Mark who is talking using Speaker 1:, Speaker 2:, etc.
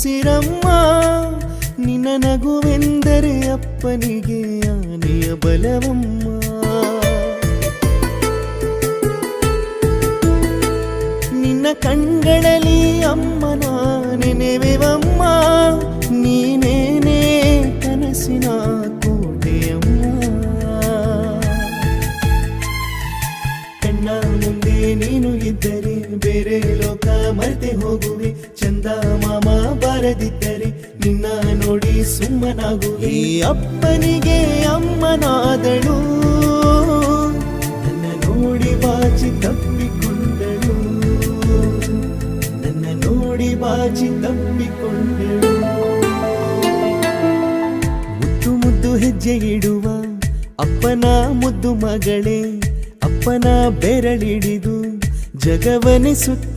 Speaker 1: ಉಸಿರಮ್ಮ ನಿನ್ನ ನಗುವೆಂದರೆ ಅಪ್ಪನಿಗೆ ಆನೆಯ ಬಲವಮ್ಮ. ನಿನ್ನ ಕಣ್ಗಳಲ್ಲಿ ಅಮ್ಮನ ನೆನೆವೆವಮ್ಮ ನೀನೇನೇ ಕನಸಿನ ಕೋಟೆಯಮ್ಮ. ಕಣ್ಣ ಮುಂದೆ ನೀನು ಇದ್ದರೆ ಬೇರೆ ಲೋಕ ಮರೆತೆ ಹೋಗುವೆ, ಚಂದ ಮಾಮ. ಬಾರದಿದ್ದರೆ ನಿನ್ನ ನೋಡಿ ಸುಮ್ಮನಾಗು. ಈ ಅಪ್ಪನಿಗೆ ಅಮ್ಮನಾದಳು. ನನ್ನ ನೋಡಿ ಬಾಚಿ ತಪ್ಪಿಕೊಂಡಳು. ನನ್ನ ನೋಡಿ ಬಾಚಿ ತಪ್ಪಿಕೊಂಡಳು. ಮುದ್ದು ಮುದ್ದು ಹೆಜ್ಜೆ ಇಡುವ ಅಪ್ಪನ ಮುದ್ದು ಮಗಳೇ, ಅಪ್ಪನ ಬೆರಳಿಡಿದು ಜಗವನೆ ಸುತ್ತ